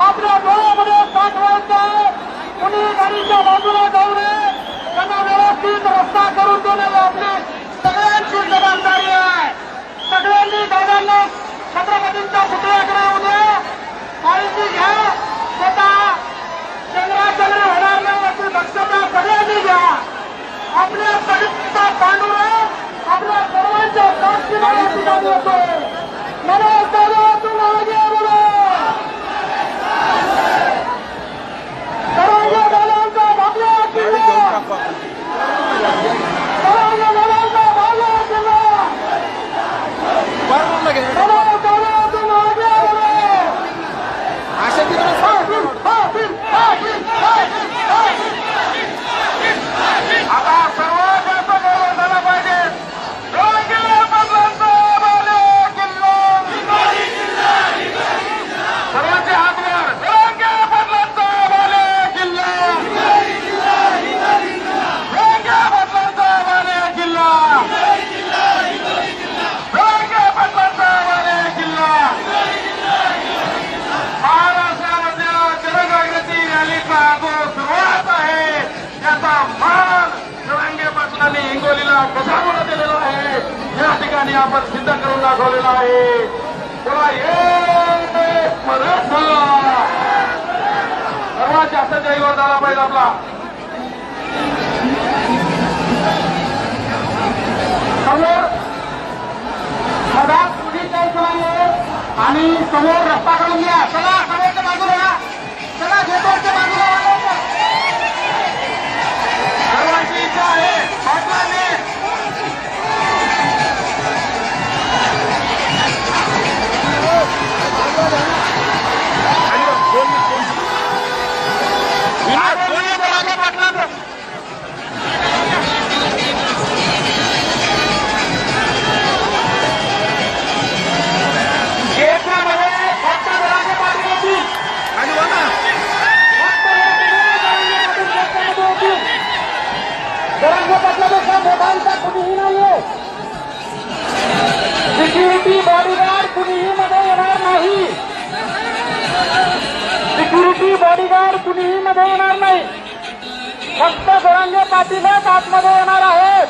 आपल्या डोळ्यामध्ये साठवायचं आहे. कुणी गाडीच्या बाजूला जाऊ नये. त्यांना व्यवस्थित रस्ता करून देणे आपली सगळ्यांची जबाबदारी आहे. सगळ्यांनी दादांना छत्रपतींच्या पुतळ्याकडे उद्या कशामुळे दिलेला आहे. या ठिकाणी आपण सिद्ध करून दाखवलेला आहे. तेव्हा एक मराठा सर्वात जास्त जयवर झाला पाहिजे आपला. समोर सदा पुढे जायचं आहे आणि समोर रस्ता करून घ्या. चला. आपल्यापेक्षा पाटलापेक्षा कुणीही नाहीये. सिक्युरिटी बॉडीगार्ड कुणीही मध्ये येणार नाही सिक्युरिटी बॉडीगार्ड कुणीही मध्ये येणार नाही. फक्त जरांगे पाटीलच आतमध्ये येणार आहेत.